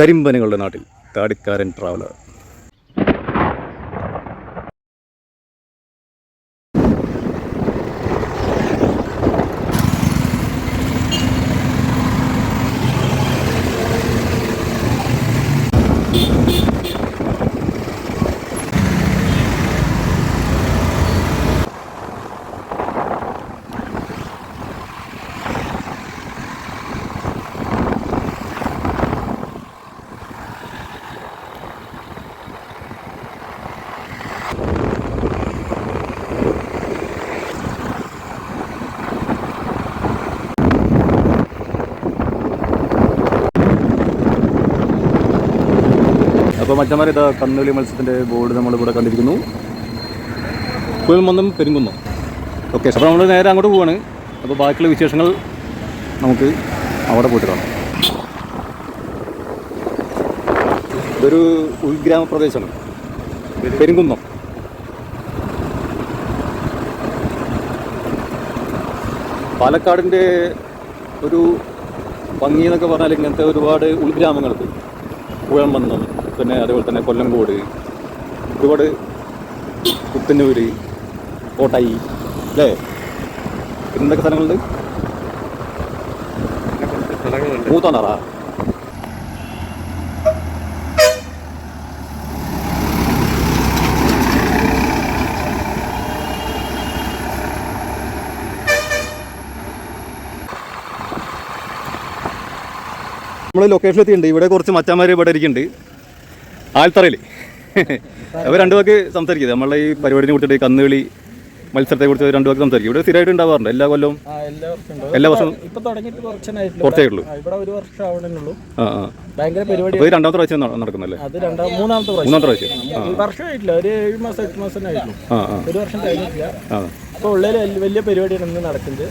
കരിമ്പനുകളുടെ നാട്ടിൽ താടിക്കാരൻ ട്രാവലർ. അപ്പോൾ മറ്റന്മാർ ഇതാ കന്നുകളി മത്സ്യത്തിന്റെ ബോർഡ് നമ്മളിവിടെ കണ്ടിരിക്കുന്നു. കുഴൽമന്ദം പെരുങ്കുന്നു. ഓക്കെ അപ്പോൾ നമ്മൾ നേരെ അങ്ങോട്ട് പോവാണ്. അപ്പോൾ ബാക്കിയുള്ള വിശേഷങ്ങൾ നമുക്ക് അവിടെ പോയിട്ട് കാണാം. ഇതൊരു ഉൾഗ്രാമ പ്രദേശമാണ്. പെരുങ്കുന്നം. പാലക്കാടിന്റെ ഒരു ഭംഗി എന്നൊക്കെ പറഞ്ഞാൽ ഇങ്ങനത്തെ ഒരുപാട് ഉൾഗ്രാമങ്ങൾക്ക് കുഴമ്പന്നം പിന്നെ അതുപോലെ തന്നെ കൊല്ലംകോട് ഒരുപാട് കുത്തന്നൂര് കോട്ടായി അല്ലേ? എന്തൊക്കെ സ്ഥലങ്ങളുണ്ട്? മൂത്താനാറാ നമ്മൾ ലൊക്കേഷൻ എത്തിയിട്ടുണ്ട്. ഇവിടെ കുറച്ച് മച്ചാന്മാർ ഇവിടെ ഇരിക്കുന്നുണ്ട്. ആൽത്തറയിൽ അവർ രണ്ടു പേർക്ക് സംസാരിക്കുന്നത് നമ്മളെ ഈ പരിപാടിനെ കുറിച്ചിട്ട് കന്നുകളി മത്സരത്തെ കുറിച്ച് രണ്ടു പേർക്ക് സംസാരിക്കും. ഇവിടെ സ്ഥിരമായിട്ട് ഉണ്ടാവാറുണ്ട്. എല്ലാ കൊല്ലവും എല്ലാ വർഷവും കുറച്ചേ ഉള്ളൂ. ഭയങ്കര രണ്ടാമത്തെ പ്രാവശ്യം നട- നടക്കുന്നല്ലേ? മൂന്നാമത്തെ പ്രാവശ്യം. അപ്പോൾ ഉള്ളിൽ വലിയ പരിപാടിയാണ് ഇന്ന് നടക്കുന്നത്.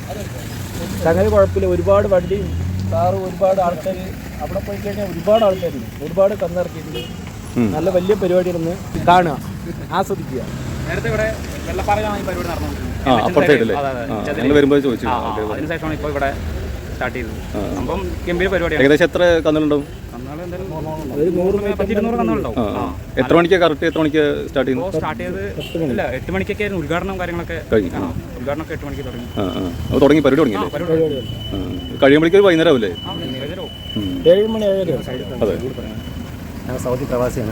അങ്ങനെ കുഴപ്പമില്ല. ഒരുപാട് വണ്ടിയും കാറും ഒരുപാട് ആൾക്കാർ അവിടെ പോയി കഴിഞ്ഞാൽ ഒരുപാട് ആൾക്കാരുണ്ട്. ഒരുപാട് കന്നിറക്കിയിട്ടുണ്ട്. നല്ല വലിയ പരിപാടിയാണ് ഇരുന്ന് കാണുക ആസ്വദിക്കുക. നേരത്തെ ഇവിടെ ഈ പരിപാടി വരുമ്പോൾ ചോദിച്ചു. ആ, ആ, അതിനുശേഷമാണ് ഇപ്പോൾ ഇവിടെ സ്റ്റാർട്ട് ചെയ്തത്. അപ്പം ഗംഭീര പരിപാടിയാണ്. ഏകദേശം എത്ര കന്നുകളുണ്ടാവും? എത്ര മണിക്കാണ് കറക്റ്റ് എത്ര മണിക്ക് സ്റ്റാർട്ട് ചെയ്യുന്നത്? ഇപ്പോൾ സ്റ്റാർട്ട് ചെയ്ത് ഇല്ല എട്ട് മണിക്കൊക്കെ ആയിരുന്നു. ഉദ്ഘാടനം കാര്യങ്ങളൊക്കെ ഉദ്ഘാടനമൊക്കെ എട്ട് മണിക്ക് തുടങ്ങി. തുടങ്ങി പരിപാടി ആ കഴിയുമ്പോഴേക്കും വൈകുന്നേരം ആവില്ലേ. ഏഴ് മണി ഏഴര. അതെ. ഞാൻ സൗദി പ്രവാസിയാണ്.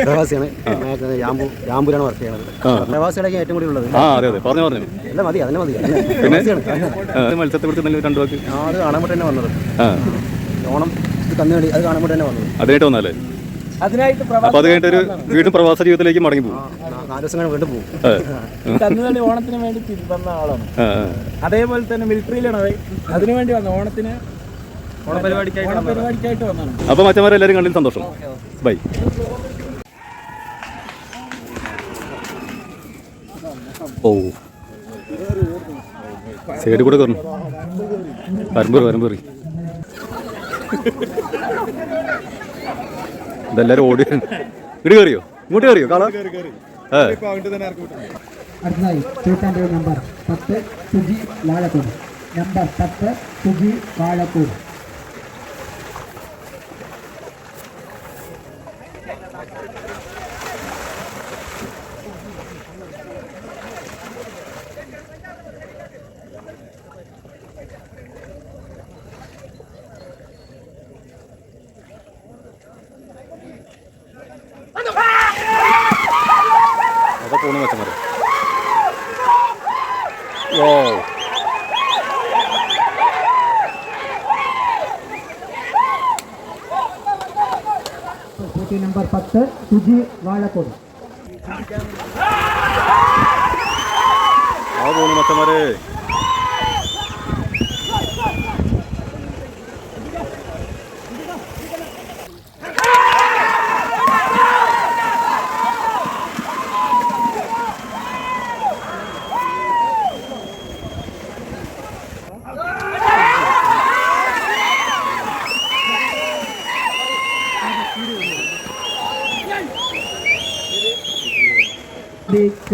പ്രവാസിയാണ്. ഞാൻ യാമ്പു യാമ്പൂരാണ് വർക്ക് ചെയ്യണത് പ്രവാസികളൊക്കെ ഏറ്റവും കൂടി ഉള്ളത്. ആ അതെ അതെ. പറഞ്ഞു പറഞ്ഞു. അല്ല മതി അതിന് മതി. മത്സരത്തെ കുറിച്ച് നല്ല രണ്ടു വാക്ക്? ഞാൻ അത് കാണാൻ പറ്റി തന്നെ വന്നത് ഓണം കന്നുകളി അത് കാണാൻ വേണ്ടി തന്നെ വന്നത്. അതിനായിട്ട് വന്നാലേ അതിനായിട്ട് അത് കഴിഞ്ഞിട്ട് വീണ്ടും പ്രവാസ ജീവിതത്തിലേക്ക് മടങ്ങി പോകും നാ- നാല് ദിവസം കഴിഞ്ഞ് വീണ്ടും പോകും അതെ കന്നുകളി ഓണത്തിന് വേണ്ടി തിരി- വന്ന ആളാണ് അതേപോലെ തന്നെ മിലിറ്ററിയിലാണ് അതിനു വേണ്ടി വന്ന ഓണത്തിന് ഓണപരിപാടിക്കായിട്ട് മറ്റന്മാരെ വന്നതാണ്. അപ്പോൾ മറ്റന്മാരെല്ലാവരും കണ്ടതിൽ സന്തോഷം. ബൈ. ഓ. സൈഡ് കൂടെ കയറണം വരമ്പേറി വരമ്പേറി. ഇതെല്ലാവരും ഓടി ഇങ്ങോട്ട് കയറിയോ ഇങ്ങോട്ട് കയറിയോ കാണാം. അടുത്തതായി നമ്പർ പത്ത് സുജി വാഴക്കൂട് നമ്പർ പത്ത് സുജി വാഴക്കൂട് അതാ പോണു മച്ചന്മാരെ ഓ പോട്ടി നമ്പർ പത്ത് സുജി വാഴക്കൂട് ആ പോണു മച്ചന്മാരെ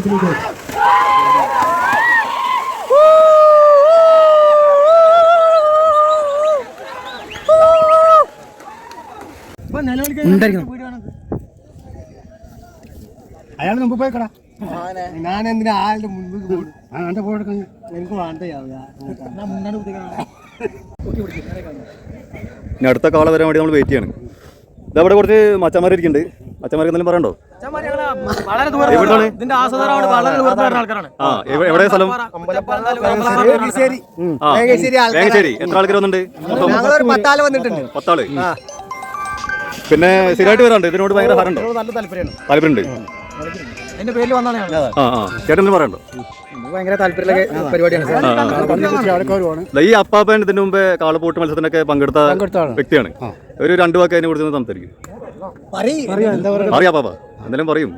Gate. അയാൾ മുമ്പ് പോയിക്കടാ ഞാൻ എന്തിനാ ആളുടെ മുൻപ് പോകും അവന്റെ പോയി എനിക്ക് വേണ്ടയാവുക ഇനി അടുത്ത കാളെ വരാൻ വേണ്ടി നമ്മൾ വെയിറ്റ് ചെയ്യാണ്. ഇതവിടെ കുറച്ച് മച്ചന്മാർ ഇരിക്കുന്നുണ്ട് മച്ചന്മാർക്ക് എന്തെങ്കിലും പറയണ്ടോ? എവിടെ സ്ഥലം? വേങ്ങശ്ശേരി എത്ര ആൾക്കാർ വന്നിട്ടുണ്ട്? പത്താൾ പിന്നെ സ്ഥിരമായിട്ട് വരാണ്ട് ഇതിനോട് ഭയങ്കര ഹരണ്ടോ താല്പര്യമുണ്ട്. എന്റെ പേരിൽ വന്നാണ് ആ ആ. ചേട്ടൻ എന്തെങ്കിലും പറയണ്ടോ? ഭയങ്കര താല്പര്യമുള്ള പരിപാടിയാണ്. ആൾക്കാരുമാണ് ദാ ഈ അപ്പാപ്പൻ ഇതിനു മുമ്പേ കാളപ്പോട്ട് മത്സരത്തിനൊക്കെ പങ്കെടുത്ത വ്യക്തിയാണ്. ഒരു രണ്ടു വാക്ക് അതിനെ കുറിച്ച് സംസാരിക്കും. അറിയാം പാപ്പ. എന്തെങ്കിലും പറയും.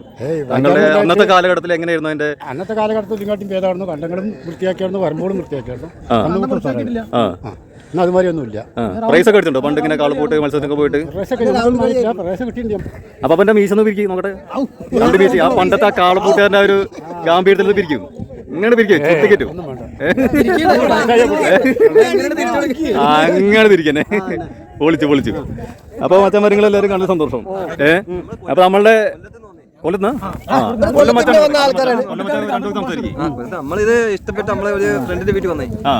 താങ്കളുടെ അന്നത്തെ കാലഘട്ടത്തിൽ എങ്ങനെയായിരുന്നു അതിന്റെ അന്നത്തെ കാലഘട്ടത്തിൽ ഇങ്ങോട്ടും ഭേദമായിരുന്നു. കണ്ടങ്ങളും വൃത്തിയാക്കിയായിരുന്നു വരുമ്പോഴും വൃത്തിയാക്കിയായിരുന്നു. അതുമാതിരി ഒന്നുമില്ല. പ്രൈസ് ഒക്കെ എടുത്തിട്ടുണ്ടോ? പണ്ട് ഇങ്ങനെ കാളപ്പോട്ട് മത്സരത്തിനൊക്കെ പോയിട്ട്? വാങ്ങിച്ചില്ല പ്രേസ മീശ ഒന്ന് പിരിക്കും നോക്കട്ടെ. രണ്ട് മീശ. ആ പണ്ടത്തെ ആ കാളപ്പൂട്ടുകാരന്റെ ഒരു ഗാംഭീര്യത്തിൽ പിരിക്കും. ഇങ്ങനെ പിരിക്കും. കുത്തിക്കറ്റും അങ്ങനെ തിരിക്കന്നെ പൊളിച്ചു പൊളിച്ചു അപ്പൊ മച്ചന്മാരങ്ങളെല്ലാവരും കണ്ട സന്തോഷം. ഏ? അപ്പൊ നമ്മളുടെ നമ്മളിത് ഇഷ്ടപ്പെട്ട് നമ്മളെ ഒരു ഫ്രണ്ടിന്റെ വീട്ടിൽ വന്നേ. ആ.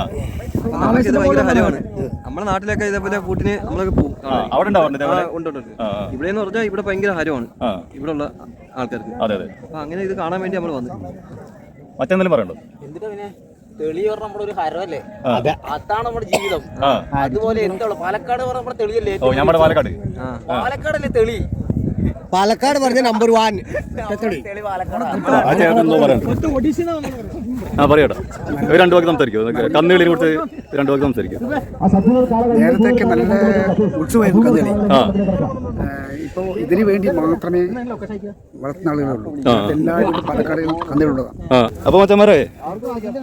നമുക്ക് ഇത് ഭയങ്കര ഹരമാണ്. നമ്മുടെ നാട്ടിലൊക്കെ ഇതേപോലെ കൂട്ടിന് നമ്മളൊക്കെ പോകും. ഉണ്ട് ഉണ്ട്. ഇവിടെ എന്ന് പറഞ്ഞാൽ ഇവിടെ ഭയങ്കര ഹരമാണ്. ഇവിടെ ഉള്ള ആൾക്കാർക്ക്. അതെ അതെ. അപ്പൊ അങ്ങനെ ഇത് കാണാൻ വേണ്ടി നമ്മൾ വന്നു മറ്റെന്തെങ്കിലും പറയണ്ടോ? എന്തിനാ പിന്നെ തെളി പറഞ്ഞ നമ്മുടെ ഒരു ഹരമല്ലേ? ആ. അതാണ് നമ്മുടെ ജീവിതം. അതുപോലെ എന്താണ്? പാലക്കാട് പറഞ്ഞ നമ്മുടെ തെളിയല്ലേ? പാലക്കാടല്ലേ തെളി? പാലക്കാട് പറഞ്ഞ നമ്പർ വൺ ആ ചേട്ടൻ എന്തോ പറയണ്ട ആ പറയട്ടോ രണ്ടു വാക്ക് സംസാരിക്കും. കന്നുകളിനെ കുറിച്ച് രണ്ടു വാക്ക് സംസാരിക്കും. നേരത്തേക്ക് നല്ല ഉത്സവമായിരുന്നു കന്നുകളി. ആ. ഇപ്പോൾ ഇതിനു വേണ്ടി മാത്രമേ വളർത്തുന്ന ആളുകളുള്ളൂ ആ. എല്ലാവരും പാലക്കാട് കന്നുകളുള്ളതാണ് അപ്പൊ മച്ചന്മാരെ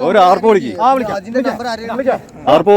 ഒരു ആർപ്പോ വിളിക്കും. ആർപ്പോ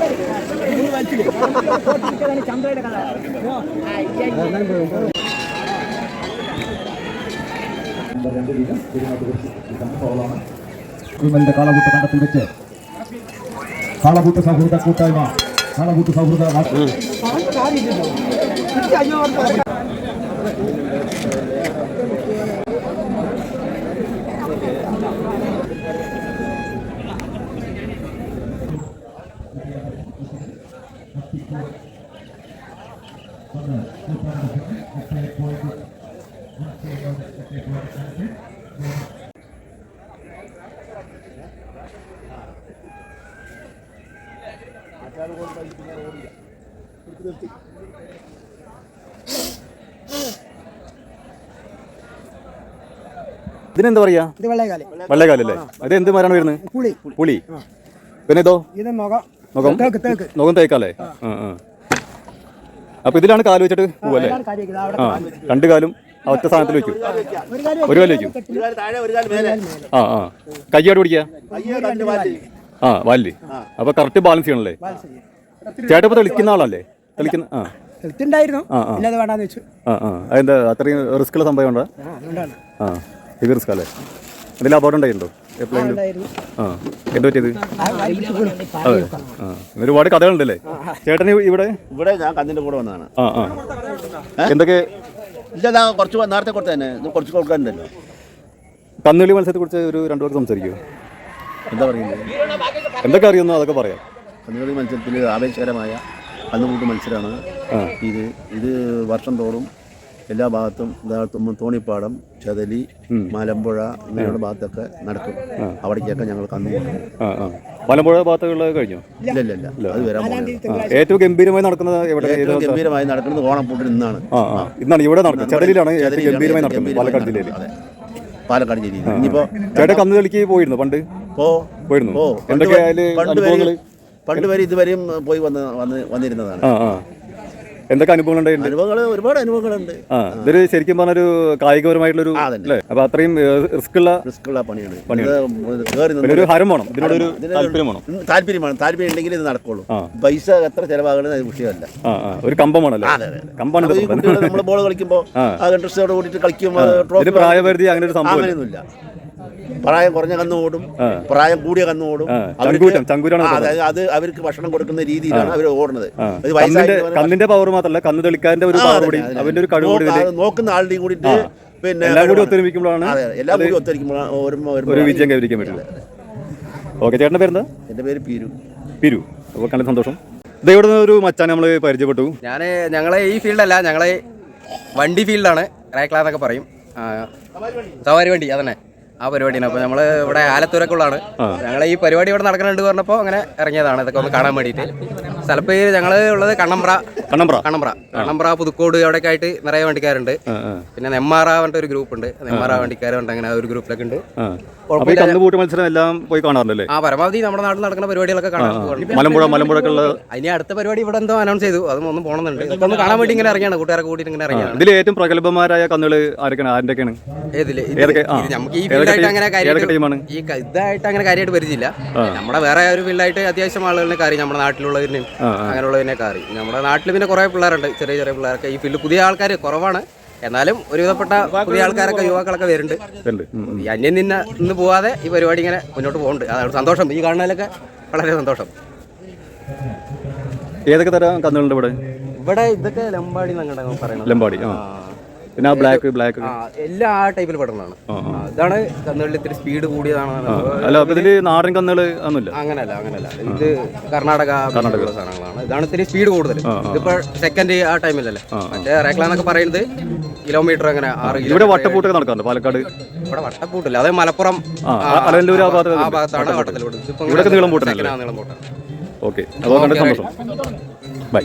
ഓയ്. വിമലിന്റെ കാളകൂട്ട് കണ്ടത്തിൽ വെച്ച് കാളകൂട്ട് സൗഹൃദ കൂട്ടായ്മ കാളകൂട്ട് സൗഹൃദ ഇതിനെന്താ പറയാ? ഇത് വെള്ളകാലം വെള്ളക്കാലല്ലേ അത് എന്ത് മരാണ് വരുന്നത്? പുളി. പുളി. പിന്നെ ഇതോ ഇത് മുഖം? മുഖം മുഖം തേക്കല്ലേ? അപ്പൊ ഇതിലാണ് കാൽ വെച്ചിട്ട് പോവല്ലേ ആ രണ്ട് കാലും ഒറ്റ സാധനത്തിൽ വെക്കും. ഒരു കാൽ വെക്കും. ആ ആ. കയ്യോട് പിടിക്കുക? ആ വാലി. അപ്പൊ കറക്റ്റ് ബാലൻസ് ചെയ്യണല്ലേ? ചേട്ടാ ഇപ്പൊ തെളിക്കുന്ന ആളല്ലേ? തെളിക്കുന്ന ആ. ആ ആ. വെച്ചു. ആ ആ. അതെന്താ? അത്രയും റിസ്ക് ഉള്ള സംഭവം ഉണ്ടോ? ആ. ഇത് റിസ്ക് അല്ലേ? എന്തെങ്കിലും അപകടം ഉണ്ടായിട്ടുണ്ടോ? ആ എന്ത് പറ്റിയത്? ആ, വാരി പിടിച്ച് വീണു. അതെ. ആ ഇന്ന് ഒരുപാട് കഥകളുണ്ടല്ലേ? ചേട്ടന് ഇവിടെ? ഇവിടെ ഞാൻ കണ്ണിന്റെ കൂടെ വന്നതാണ്. ആ ആ. എന്തൊക്കെ? ഇല്ല കുറച്ച് നേരത്തെ കൊടുത്ത തന്നെ. ഇത് കുറച്ച് കൊടുക്കാനുണ്ടല്ലോ. കന്നുകളി മത്സരത്തെ കുറിച്ച് ഒരു രണ്ടു പേർക്ക് സംസാരിക്കൂ. എന്താ പറയുന്നത്? എന്തൊക്കെ അറിയുന്നോ? അതൊക്കെ പറയാം. കന്നുകളി മത്സരത്തിൽ ആവേശകരമായ കന്നുകൂട്ട് മത്സരമാണ് ഇത് ഇത് വർഷം തോറും എല്ലാ ഭാഗത്തും ഇതാ- തോണിപ്പാടം ചതലി മലമ്പുഴ ഇങ്ങനെയുള്ള ഭാഗത്തൊക്കെ നടക്കും. അവിടേക്കൊക്കെ ഞങ്ങൾ കന്നു മലമ്പുഴ ഭാഗത്തുള്ള കഴിഞ്ഞോ? ഇല്ല ഇല്ല ഇല്ല. അത് വരാൻ ഏറ്റവും ഗംഭീരമായി നടക്കുന്നത് എവിടെ? ഏറ്റവും ഗംഭീരമായി നടക്കുന്നത് ഓണപ്പൂട്ടിൽ ആ ഇന്നാണ് ഇവിടെ നടക്കുന്നത്. ചതലിലാണ് ഏറ്റവും ഗംഭീരമായി നടക്കുന്നത് പാലക്കാട് ജില്ലയിൽ പാലക്കാട് ജില്ലയിൽ ഇനിയിപ്പോ ചേട്ടൻ കന്നുകളിക്ക് പോയിരുന്നു പണ്ട്? ഓ പോയിരുന്നു? ഓ പണ്ട് എന്തൊക്കെ വരെ- പണ്ട് വരെ ഇതുവരെയും പോയി വന്ന് വന്ന് വന്നിരുന്നതാണ്. എന്തൊക്കെ അനുഭവങ്ങൾ ഉണ്ടായിട്ടുണ്ട് അനുഭവങ്ങൾ ഒരുപാട് അനുഭവങ്ങളുണ്ട് ആ ഇതൊരു ശരിക്കും പറഞ്ഞൊരു കായികപരമായിട്ടുള്ളൊരു ആ, അതന്നെ. അല്ലേ അപ്പൊ അത്രയും റിസ്ക് ഉള്ള റിസ്ക് ഉള്ള പണിയാണ്. ഇത് കയറി പിന്നെ ഒരു നിന്ന് ഹരം വേണം ഇതിനോടൊരു താല്പര്യം വേണം ഉം, താല്പര്യമാണ് താല്പര്യം ഉണ്ടെങ്കിൽ ഇത് നടക്കുള്ളൂ ആ. പൈസ എത്ര ചെലവാകണമെന്ന് അത് വിഷയമല്ല ആ ആ ഒരു കമ്പമാണ് അതെ, അതെ. കമ്പാണ് അപ്പൊ ഈ കുട്ടികൾ നമ്മൾ ബോൾ കളിക്കുമ്പോൾ ആ. ആ ഇൻട്രസ്റ്റോട് കൂടിയിട്ട് കളിക്കും ആ. ട്രോഫി പ്രായപരിധി അങ്ങനെ ഒരു സംഭവം. അങ്ങനെയൊന്നുമില്ല പ്രായം കുറഞ്ഞ കന്ന് ഓടും. പ്രായം കൂടിയ കന്ന് ഓടും. അതായത് അത് അവർക്ക് ഭക്ഷണം കൊടുക്കുന്ന രീതിയിലാണ് അവർ ഓടുന്നത്. കന്നിന്റെ പവർ മാത്രമല്ല കന്ന് തെളിക്കാരന്റെ ഒരു പവർ കൂടി അവന്റെ ഒരു കഴിവ് നോക്കുന്ന ആളുടെയും കൂടി പിന്നെ എല്ലാം കൂടി. ഒത്തൊരുമിക്കുമ്പോഴാണ്. എല്ലാം കൂടി ഒരു വിജയം കൈവരിക്കാൻ പറ്റുള്ളൂ. ഓക്കെ ചേട്ടന്റെ പേരെന്താ? എന്റെ പേര് പീരു. പിരു. അപ്പോൾ കണ്ട സന്തോഷം. ഇത് ഇവിടെ നിന്ന് ഒരു മച്ചാൻ നമ്മൾ പരിചയപ്പെട്ടു. ഞാൻ ഞങ്ങളെ ഈ ഫീൽഡല്ല ഞങ്ങളെ വണ്ടി ഫീൽഡാണ്. റേക്ലാന്നൊക്കെ പറയും. സവാരി വണ്ടി അതന്നെ. ആ പരിപാടിയാണ്. അപ്പോൾ നമ്മൾ ഇവിടെ ആലത്തൂരക്കുള്ളതാണ് ഞങ്ങൾ ഈ പരിപാടി ഇവിടെ നടക്കുന്നുണ്ട് പറഞ്ഞപ്പോൾ അങ്ങനെ ഇറങ്ങിയതാണ്. ഇതൊക്കെ ഒന്ന് കാണാൻ വേണ്ടിയിട്ട്. സ്ഥലപ്പേര് ഞങ്ങൾ ഉള്ളത് കണ്ണമ്പ്ര. കണ്ണമ്പ്ര. കണ്ണമ്പ്ര. കണ്ണമ്പ്ര പുതുക്കോട് അവിടെയൊക്കെ ആയിട്ട് നിറയെ വണ്ടിക്കാരുണ്ട്. പിന്നെ നെമ്മാറ പറഞ്ഞിട്ട് ഒരു ഗ്രൂപ്പ് ഉണ്ട് നെമ്മാറ വണ്ടിക്കാരുണ്ട് അങ്ങനെ ആ ഒരു ഗ്രൂപ്പിലൊക്കെ ഉണ്ട്. മത്സരം എല്ലാം പോയി കാണാറുണ്ടല്ലേ? ആ പരമാവധി നമ്മുടെ നാട്ടിൽ നടക്കുന്ന പരിപാടികളൊക്കെ കാണാൻ പോകാറുണ്ട്. മലമ്പുഴ മലമ്പുഴക്കുള്ള അതിന് അടുത്ത പരിപാടി ഇവിടെ എന്തോ അനൗൺസ് ചെയ്തു. അതും ഒന്നും പോകണമെന്നുണ്ട് ഇതൊക്കെ ഒന്ന് കാണാൻ വേണ്ടി ഇങ്ങനെ ഇറങ്ങിയാണ്. കൂട്ടുകാരെ കൂട്ടിയിട്ട് ഇങ്ങനെ ഇറങ്ങിയാണ്. ഇതിൽ ഏറ്റവും പ്രഗത്ഭമാരായ കന്നുകൾ ആരൊക്കെയാണ്? ആരൊക്കെയാണ് ഏതൊക്കെ? നമുക്ക് ഈ ഏതൊക്കെ അങ്ങനെ കാര്യമായിട്ട് ടീമാണ്? ഈ ഇതായിട്ട് അങ്ങനെ കാര്യമായിട്ട് പരിചയമില്ല നമ്മുടെ വേറെ ഒരു ഫീൽഡായിട്ട് അത്യാവശ്യം ആളുകളെ കാര്യം നമ്മുടെ നാട്ടിലുള്ളവരിനും അങ്ങനെയുള്ളതിനെ കാറി നമ്മുടെ നാട്ടിൽ പിന്നെ കുറേ പിള്ളേരുണ്ട് ചെറിയ ചെറിയ പിള്ളേരൊക്കെ. ഈ ഫീൽഡ് പുതിയ ആൾക്കാർ കുറവാണ്. എന്നാലും ഒരുവിധപ്പെട്ട പുതിയ ആൾക്കാരൊക്കെ യുവാക്കളൊക്കെ വരുന്നുണ്ട്. ഈ അന്യം നിന്ന് നിന്ന് പോവാതെ ഈ പരിപാടി ഇങ്ങനെ മുന്നോട്ട് പോകുന്നുണ്ട് അതാണ് സന്തോഷം. ഈ കാണുന്നതിലൊക്കെ വളരെ സന്തോഷം. ഏതൊക്കെ തരം കന്നുകളുണ്ട് ഇവിടെ? ഇവിടെ ഇതൊക്കെ ലമ്പാടി എന്നങ്ങനെ പറയുന്നത്. ലമ്പാടി ആ. പിന്നെ ബ്ലാക്ക് ബ്ലാക്ക് എല്ലാ ആ ടൈപ്പിൽ പെടുന്നതാണ്. ഇതാണ് കന്നുകളിൽ ഇത്തിരി സ്പീഡ് കൂടിയതാണ്. അല്ല അപ്പൊ ഇതിൽ നാടൻ കന്നുകൾ ഒന്നുമില്ല? അങ്ങനല്ല അങ്ങനല്ല. ഇത് കർണാടക കർണാടക. സാധനങ്ങളാണ്. ഇതാണ് ഇത്തിരി സ്പീഡ് കൂടുതൽ. ഇതിപ്പോ സെക്കൻഡ് ആ ടൈമിലല്ലേ മറ്റേ റേക്ല എന്നൊക്കെ പറയുന്നത് കിലോമീറ്റർ അങ്ങനെ ആറ് ഇവിടെ വട്ടപ്പൂട്ടൊക്കെ നടക്കാറുണ്ട് പാലക്കാട്. ഇവിടെ വട്ടപ്പൂട്ടില്ല അതെ മലപ്പുറം. ആ, ആ ഭാഗത്താണ് വട്ടത്തിലൂടെ നീളം പൂട്ടാണ് നീളം ഓക്കെ. കണ്ട സന്തോഷം. ബൈ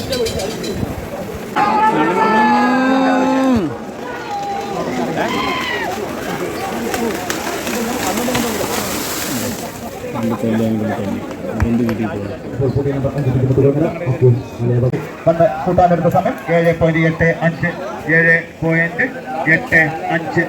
വന്ന് കൂട്ടാനെടുത്ത സമയം ഏഴ് പോയിന്റ് എട്ട് അഞ്ച് ഏഴ് പോയിന്റ് എട്ട് അഞ്ച്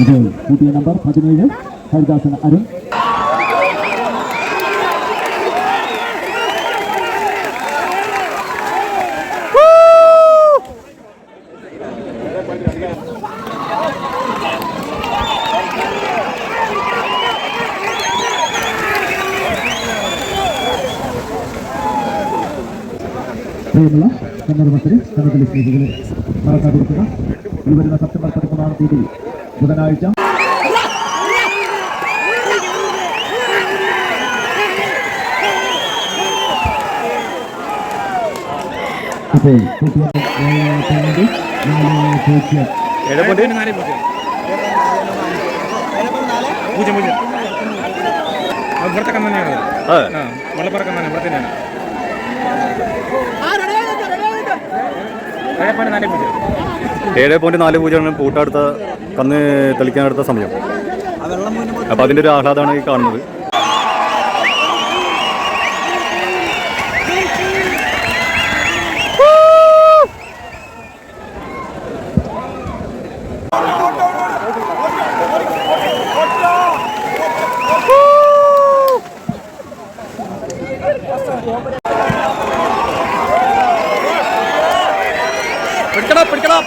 ഇത് പുതിയ നമ്പർ പതിനേഴ് ഹരിദാസൻ അരുൺ പ്രിയമുള്ള മത്സരി കന്നഡ സ്നേഹികളെ മറക്കാതിരിക്കുക. ഈ വരുന്ന സെപ്റ്റംബർ പതിമൂന്നാം തീയതി ബുധനാഴ്ച പൂജ്യം, പൂജ്യം. ഇവിടുത്തെ കന്ന് തന്നെയാണ് ആ ആ വെള്ളപ്പറക്കം തന്നെ ഇവിടെ തന്നെയാണ് ഏഴ് പോയിന്റ് നാല് പൂജ്യമാണ് പൂട്ടടുത്ത കന്ന് തെളിക്കാനെടുത്ത സമയം. അപ്പോൾ അതിന്റെ ഒരു ആഹ്ലാദമാണ് ഈ കാണുന്നത്. പിടിക്കണം പിടിക്കണം.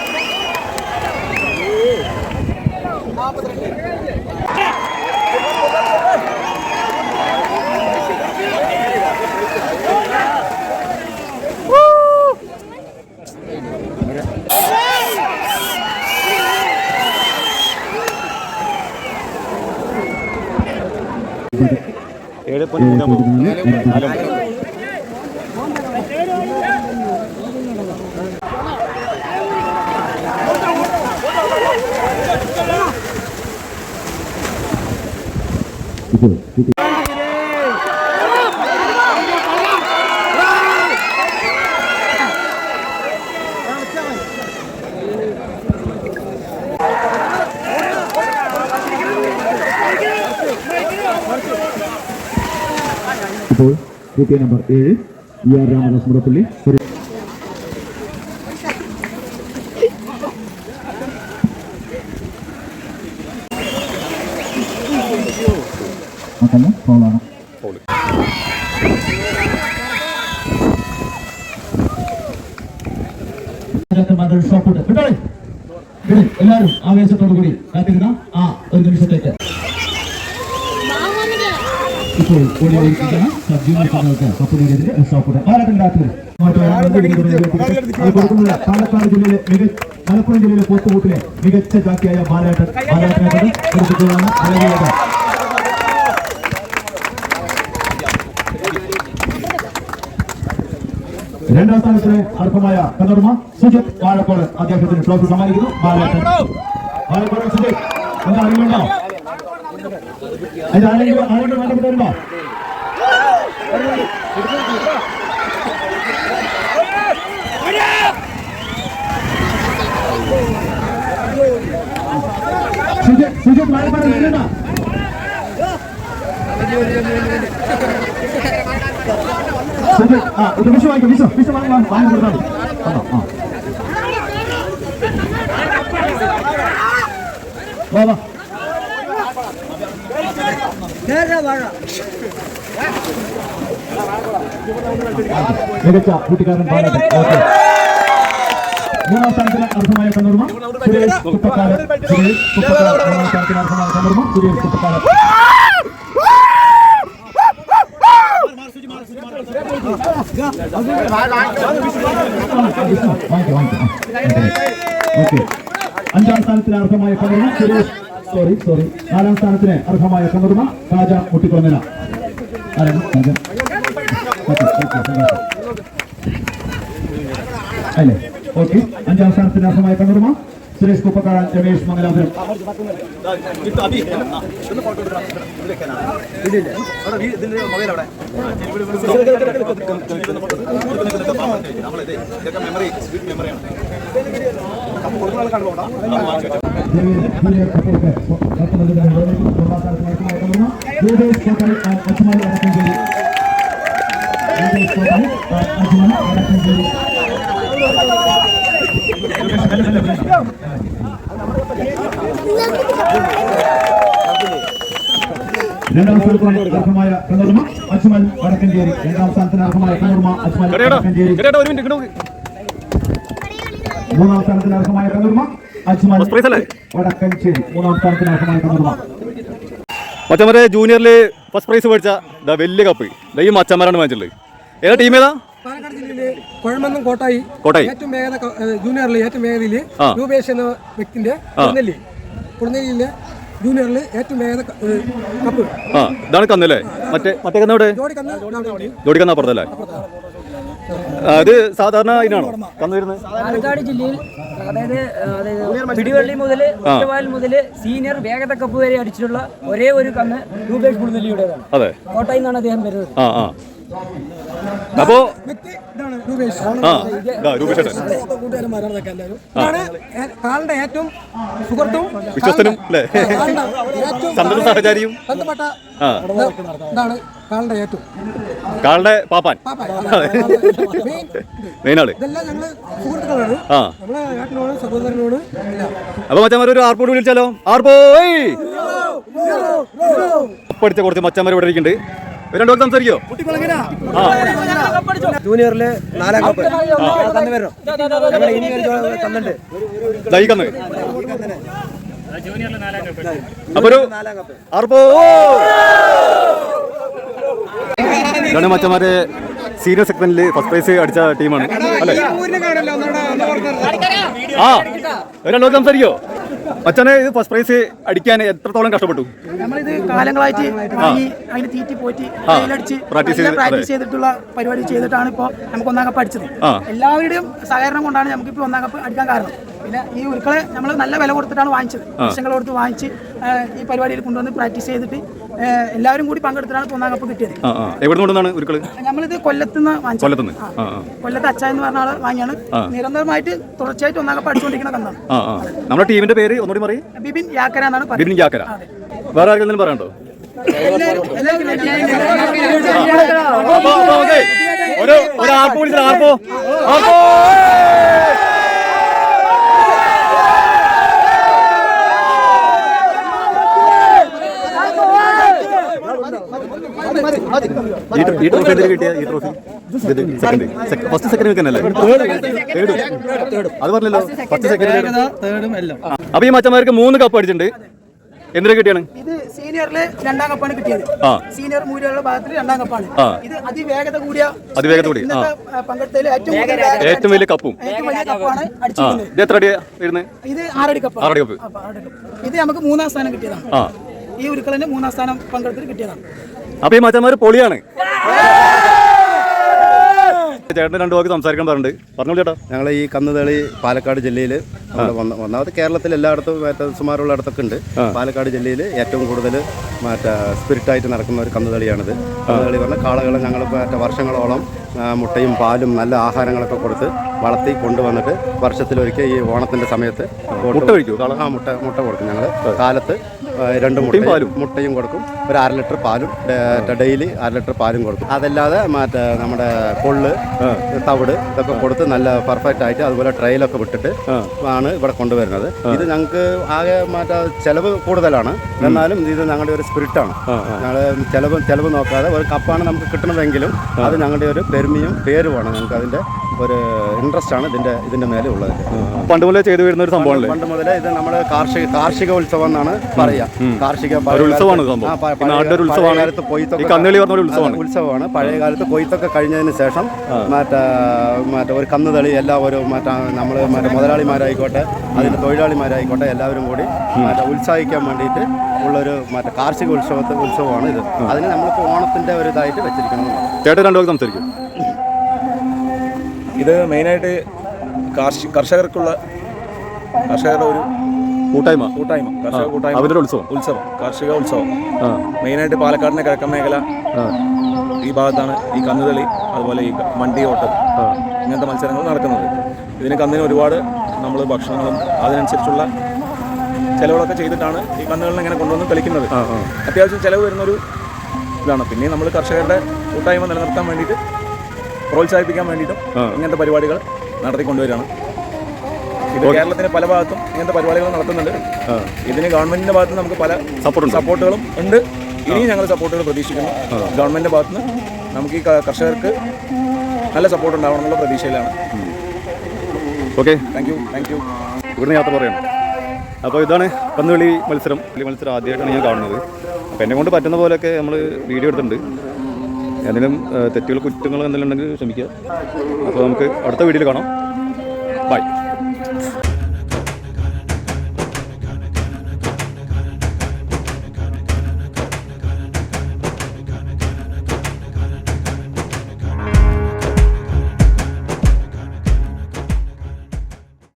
ഏഴ് പോയിന്റ് മൂന്ന്. നാല്. ഇപ്പോൾ കുട്ടി ഇപ്പോൾ കുട്ടിയ നമ്പർ ഏഴ് ഇ ആർ രാമദാസ് മുടപ്പള്ളി ഒരു അതല്ല ഫൗളാണ് ഷോപ്പുണ്ട് വിട്ടോ എല്ലാവരും ആവേശത്തോടു കൂടി കാത്തിരുന്ന ആ ഒരു നിമിഷത്തേക്ക് ഇപ്പോൾ ഓടി ഓടിക്കുന്ന സബ് ജൂനിയർ താരങ്ങൾക്ക് കപ്പ് നേടിയതിന്റെ ഷോപ്പുണ്ട് പോരാട്ടം രാത്രി കൊടുക്കുന്നത് പാലക്കാട് ജില്ലയിലെ മികച്ച മലപ്പുറം ജില്ലയിലെ പോത്തുകൂട്ടിലെ മികച്ച ജാക്കിയായ ബാലേട്ടൻ ബാലേട്ടനെ അലവിയേട്ടൻ രണ്ടാം സ്ഥാനത്തിലെ അർഹമായ കന്നർമ സുജിത് വാഴക്കോട് അദ്ദേഹത്തിന് ട്രോഫി സമ്മാനിക്കുന്നു ബാലേട്ടൻ വാഴക്കോട് സുജിത് എന്താ അറിവുണ്ടോ അത് ആരെങ്കിലും ആരെങ്കിലും ബന്ധപ്പെട്ടുണ്ടോ സുജിത് സുജിത് വാഴക്കോട് ഇല്ലല്ലോ സുജിത് ആ ഇത് വിഷു വാങ്ങിക്കും വിഷു വിഷു വാങ്ങി വാങ്ങി കൊടുത്താൽ മതി ആണോ ആ. വാ വാ. മികച്ച കൂട്ടുകാരൻ മൂന്നാം സ്ഥാനത്തിന് അർഹമായ സന്ദർഭം സുരേഷ് കുപ്പക്കാരൻ സുരേഷ് കുപ്പക്കാരൻ മൂന്നാം സ്ഥാനത്തിന് അർഹമായ സന്ദർഭം സുരേഷ് കുപ്പക്കാരൻ അഞ്ചാം സ്ഥാനത്തിന് അർഹമായ കണ്ണൂർമ സുരേഷ്. Sorry sorry. നാലാം സ്ഥാനത്തിന് അർഹമായ കണ്ണൂർമ രാജ മുട്ടിക്കുളങ്ങര. അല്ലേ? ഓക്കെ. അഞ്ചാം സ്ഥാനത്തിന് അർഹമായ കണ്ണൂർമ സുരേഷ് കുപ്പക്കാടൻ രമേഷ് മംഗലാപുരം. ജൂനിയർ കപ്പോക്ക് പത്ത് നൽകുന്ന അർഹമായ കണ്ണൂർമ രൂപേഷ് കോട്ടൽ അച്ഛമാരി വടക്കഞ്ചേരി രണ്ടാം സ്ഥാനത്തിന് അർഹമായ കണ്ണൂർമ അജ്മൽ വടക്കഞ്ചേരി. രണ്ടാം സ്ഥാനത്തിന് അർഹമായ കണ്ണൂർമ അജ്മൽ വടക്കഞ്ചേരി. മൂന്നാം സ്ഥാനത്തിന് അർഹമായ കണ്ണൂർമ അജ്മൽ വടക്കഞ്ചേരി. മൂന്നാം സ്ഥാനത്തിന് അർഹമായ കണ്ണൂർമ മച്ചന്മാരെ ജൂനിയറിൽ ഫസ്റ്റ് പ്രൈസ് മേടിച്ച വലിയ കപ്പ് ഈ മച്ചന്മാരാണ് മേടിച്ചിട്ടുള്ളത്. ഏതാ ടീം ഏതാ? പാലക്കാട് ജില്ലയിലെ കുഴമന്നം കോട്ടായി കോട്ടായി. ഏറ്റവും വേഗത ജൂനിയറിൽ ഏറ്റവും വേഗതയിൽ ആ. രൂപേഷ് എന്ന വ്യക്തിന്റെ കുറുനെല്ലി കുറുനെല്ലിയിലെ ജൂനിയറിൽ ഏറ്റവും വേഗത കപ്പ് ഇതാണ് കന്നല്ലേ മറ്റേ മറ്റേ കന്ന് ജോഡി കന്ന. അപ്പുറത്തല്ലേ? ഇത് സാധാരണ വരുന്നത് പാലക്കാട് ജില്ലയിൽ അതായത് പിടിവള്ളി മുതൽ ഒറ്റവാൽ മുതൽ സീനിയർ വേഗത കപ്പ് വരെ അടിച്ചിട്ടുള്ള ഒരേ ഒരു കന്ന് രൂപേഷ് കുടുനെല്ലിയുടേതാണ് കോട്ടയം എന്നാണ് നിന്നാണ് അദ്ദേഹം വരുന്നത്. ആ അപ്പോ രൂപേഷ് ആ ഏറ്റവും സുഹൃത്തും വിശ്വസ്തനും അല്ലേ? കാലിന്റെ സന്തത സഹചാരിയും. ഏറ്റവും കാളുടെ പാപ്പാൻ. മെയിനാൾ. ആ. അപ്പൊ മച്ചന്മാർ ഒരു ആർപ്പോട് വിളിച്ചാലോ ആർപ്പോ പഠിച്ച കുറച്ച് മച്ചന്മാർ ഇവിടെ ഇരിക്കുന്നുണ്ട്. രണ്ടു സംസാരിക്കോ ജൂനിയറിൽ നാലാം കപ്പ് തന്നെ വരണം ഇനി ഒരു തന്നിട്ടുണ്ട് ദഹിക്കുന്നത് അപ്പൊ ഒരു ഇതാണ് മച്ചന്മാരെ സീനിയർ സെക്ഷനിൽ ഫസ്റ്റ് പ്രൈസ് അടിച്ച ടീമാണ് അല്ലേ ആ ഒരാളോട് സംസാരിക്കോ മച്ചാനെ ഇത് ഫസ്റ്റ് പ്രൈസ് അടിക്കാൻ എത്രത്തോളം കഷ്ടപ്പെട്ടു? നമ്മളിത് കാലങ്ങളായിട്ട് അതിന് തീറ്റി പോറ്റി ആ. പ്രാക്ടീസ് ചെയ്തിട്ടുള്ള പരിപാടി ചെയ്തിട്ടാണ് ഇപ്പോൾ നമുക്ക് ഒന്നാം കപ്പ് അടിച്ചത്. എല്ലാവരുടെയും സഹകരണം കൊണ്ടാണ് നമുക്ക് ഇപ്പോൾ ഒന്നാം കപ്പ് അടിക്കാൻ കാരണം. പിന്നെ ഈ ഉരുക്കളെ നമ്മൾ നല്ല വില കൊടുത്തിട്ടാണ് വാങ്ങിച്ചത്. വർഷങ്ങൾ കൊടുത്ത് വാങ്ങിച്ച് ഈ പരിപാടിയിൽ കൊണ്ടുവന്ന് പ്രാക്ടീസ് ചെയ്തിട്ട് എല്ലാവരും കൂടി പങ്കെടുത്തിട്ടാണ് ഇപ്പോൾ ഒന്നാം കപ്പ് കിട്ടിയത് എവിടെ ഉരുക്കൾ? നമ്മളിത് കൊല്ലത്തുനിന്ന് ആ. ആ കൊല്ലത്ത് അച്ഛ എന്ന് പറഞ്ഞ ആൾ വാങ്ങിയാണ്. നിരന്തരമായിട്ട് തുടർച്ചയായിട്ട് ഒന്നാകപ്പ് അടിച്ചുകൊണ്ടിരിക്കുന്ന കന്നാണ്. നമ്മുടെ ടീമിന്റെ പേര് ഒന്നുകൂടി പറയും. ബിബിൻ യാക്കര എന്നാണ് പറയുന്നത്. ബിബിൻ യാക്കര. വേറെ ആർക്കെങ്കിലും പറയണ്ടോ. ഒരു ആർപ്പോ ആർപ്പോ? ആർപ്പോ? ഈ ട്രോ- ട്രോഫി എന്തിനു കിട്ടിയ? ഈ ട്രോഫി സെക്കൻഡ് ഫസ്റ്റ് സെക്കൻഡ് വെക്കാനല്ലേ? അത് പറഞ്ഞല്ലോ. ഫസ്റ്റ് സെക്കൻഡ് തേർഡും എല്ലാം. അപ്പൊ ഈ മച്ചന്മാർക്ക് മൂന്ന് കപ്പ് അടിച്ചിട്ടുണ്ട്. എന്തിനാ കിട്ടിയാണ്? ഇത് സീനിയറിൽ രണ്ടാം കപ്പാണ് കിട്ടിയത്. ആ. സീനിയർ മൂല്യമുള്ള ഭാഗത്തിൽ രണ്ടാം കപ്പാണ്. ഇത് അതിവേഗത കൂടിയ അതിവേഗത കൂടി, പങ്കെടുത്തതിൽ ഏറ്റവും ഏറ്റവും വലിയ കപ്പും ഏറ്റവും വലിയ കപ്പാണ് ഇത് എത്ര അടിയാ വരുന്നത് ഇത് ആറടി കപ്പ് ആറടി കപ്പ് ഇത് നമുക്ക് മൂന്നാം സ്ഥാനം കിട്ടിയതാണ്. ഈ ഉരുക്കളിന് മൂന്നാം സ്ഥാനം പങ്കെടുത്തിട്ട് കിട്ടിയതാണ്. അപ്പൊ ഈ മച്ചന്മാര് പൊളിയാണ്. ചേട്ടൻ രണ്ടു വാക്ക് സംസാരിക്കാൻ പറഞ്ഞിട്ടുണ്ട്. പറഞ്ഞു ചേട്ടാ. ഞങ്ങൾ ഈ കന്നുതളി പാലക്കാട് ജില്ലയിൽ ഒന്നാമത് കേരളത്തിൽ എല്ലായിടത്തും മറ്റേ സുമാരുള്ള ഇടത്തൊക്കെ ഉണ്ട്. പാലക്കാട് ജില്ലയിൽ ഏറ്റവും കൂടുതൽ മറ്റേ സ്പിരിറ്റായിട്ട് നടക്കുന്ന ഒരു കന്നുതളിയാണിത്. കന്നുതളി പറഞ്ഞാൽ കാളകളെ ഞങ്ങൾ മറ്റേ വർഷങ്ങളോളം മുട്ടയും പാലും നല്ല ആഹാരങ്ങളൊക്കെ കൊടുത്ത് വളർത്തി കൊണ്ടുവന്നിട്ട് വർഷത്തിലൊരിക്കൽ ഈ ഓണത്തിന്റെ സമയത്ത് മുട്ട കഴിക്കും? ആ മുട്ട മുട്ട കൊടുക്കും ഞങ്ങൾ കാലത്ത് രണ്ട് മുട്ടയും പാലും. മുട്ടയും കൊടുക്കും. ഒരു അര ലിറ്റർ പാലും ഡെയിലി അര ലിറ്റർ പാലും കൊടുക്കും. അതല്ലാതെ മറ്റേ നമ്മുടെ കൊള്ള് തവിട് ഇതൊക്കെ കൊടുത്ത് നല്ല പെർഫെക്റ്റ് ആയിട്ട് അതുപോലെ ട്രെയിലൊക്കെ വിട്ടിട്ട് ആണ് ഇവിടെ കൊണ്ടുവരുന്നത്. ഇത് ഞങ്ങൾക്ക് ആകെ മറ്റേ ചിലവ് കൂടുതലാണ്. എന്നാലും ഇത് ഞങ്ങളുടെ ഒരു സ്പിരിറ്റാണ് ഞങ്ങൾ ചെലവ് ചെലവ് നോക്കാതെ ഒരു കപ്പാണ് നമുക്ക് കിട്ടണമെങ്കിലും അത് ഞങ്ങളുടെ ഒരു പെരുമയും പേരുമാണ് ഞങ്ങൾക്ക് അതിന്റെ ഒരു ഇൻട്രസ്റ്റ് ആണ് ഇതിന്റെ ഇതിന്റെ മേലെ ഉള്ളത്. പണ്ട് മുതലേ ചെയ്തു വരുന്ന ഒരു സംഭവമല്ലേ പണ്ട് മുതലേ ഇത് നമ്മൾ കാർഷിക കാർഷിക ഉത്സവം എന്നാണ് പറയുക കാർഷിക ഉത്സവമാണ് സംഭവം. ഉത്സവമാണ്. കാലത്ത് കൊയ്ത്തൊക്കെ കന്നുകളി പറഞ്ഞ ഒരു ഉത്സവമാണ്. ഉത്സവമാണ്. പഴയ കാലത്ത് കൊയ്ത്തൊക്കെ കഴിഞ്ഞതിന് ശേഷം മറ്റേ മറ്റേ ഒരു കന്നുതളി എല്ലാ ഒരു മറ്റേ നമ്മൾ മറ്റേ മുതലാളിമാരായിക്കോട്ടെ അതിന്റെ തൊഴിലാളിമാരായിക്കോട്ടെ എല്ലാവരും കൂടി മറ്റേ ഉത്സാഹിക്കാൻ വേണ്ടിയിട്ട് ഉള്ളൊരു മറ്റേ കാർഷിക ഉത്സവത്തെ ഉത്സവമാണ് ഇത്. അതിന് നമ്മളിപ്പോൾ ഓണത്തിന്റെ ഒരു ഇതായിട്ട് വെച്ചിരിക്കണം ചേട്ടൻ രണ്ടു പേർക്ക് സംസാരിക്കും. ഇത് മെയിനായിട്ട് കാർഷി കർഷകർക്കുള്ള കർഷകരുടെ ഒരു കൂട്ടായ്മ. കൂട്ടായ്മ. കർഷക കൂട്ടായ്മ. അവരുടെ ഉത്സവം. ഉത്സവം. കാർഷിക ഉത്സവം. മെയിനായിട്ട് പാലക്കാടിന്റെ കിഴക്കൻ മേഖല ഈ ഭാഗത്താണ് ഈ കന്നുകളി അതുപോലെ ഈ വണ്ടി ഓട്ടം ഇങ്ങനത്തെ മത്സരങ്ങൾ നടക്കുന്നത്. ഇതിന് കന്നിന് ഒരുപാട് നമ്മൾ ഭക്ഷണങ്ങളും അതിനനുസരിച്ചുള്ള ചിലവുകളൊക്കെ ചെയ്തിട്ടാണ് ഈ കന്നുകളിനെ ഇങ്ങനെ കൊണ്ടുവന്ന് കളിക്കുന്നത്. അത്യാവശ്യം ചിലവ് വരുന്നൊരു ഇതാണ്. പിന്നെ നമ്മൾ കർഷകരുടെ കൂട്ടായ്മ നിലനിർത്താൻ വേണ്ടിയിട്ട് പ്രോത്സാഹിപ്പിക്കാൻ വേണ്ടിയിട്ടും ഇങ്ങനത്തെ പരിപാടികൾ നടത്തിക്കൊണ്ടുവരികയാണ്. ഇത് കേരളത്തിന്റെ പല ഭാഗത്തും ഇങ്ങനത്തെ പരിപാടികൾ നടത്തുന്നുണ്ട്. ഇതിന് ഗവൺമെന്റിന്റെ ഭാഗത്ത് നമുക്ക് പല സപ്പോർട്ടുകളും ഉണ്ട്. ഇനിയും ഞങ്ങൾ സപ്പോർട്ടുകൾ പ്രതീക്ഷിക്കുന്നു. ഗവൺമെന്റിന്റെ ഭാഗത്ത് നിന്ന് നമുക്ക് ഈ കർഷകർക്ക് നല്ല സപ്പോർട്ട് ഉണ്ടാവണം എന്നുള്ള പ്രതീക്ഷയിലാണ്. Okay thank you thank you ഇവിടുന്ന് യാത്ര പറയണം. അപ്പോൾ ഇതാണ് കന്നുകളി മത്സരം. മത്സരം ആദ്യമായിട്ടാണ് ഞാൻ കാണുന്നത്. അപ്പോൾ എന്നെ കൊണ്ട് പറ്റുന്ന പോലെയൊക്കെ നമ്മൾ വീഡിയോ എടുത്തിട്ടുണ്ട്. എന്തെങ്കിലും തെറ്റുകൾ കുറ്റങ്ങൾ എന്തെങ്കിലും ഉണ്ടെങ്കിൽ ക്ഷമിക്കുക. അപ്പോൾ നമുക്ക് അടുത്ത വീഡിയോയിൽ കാണാം. ബൈ.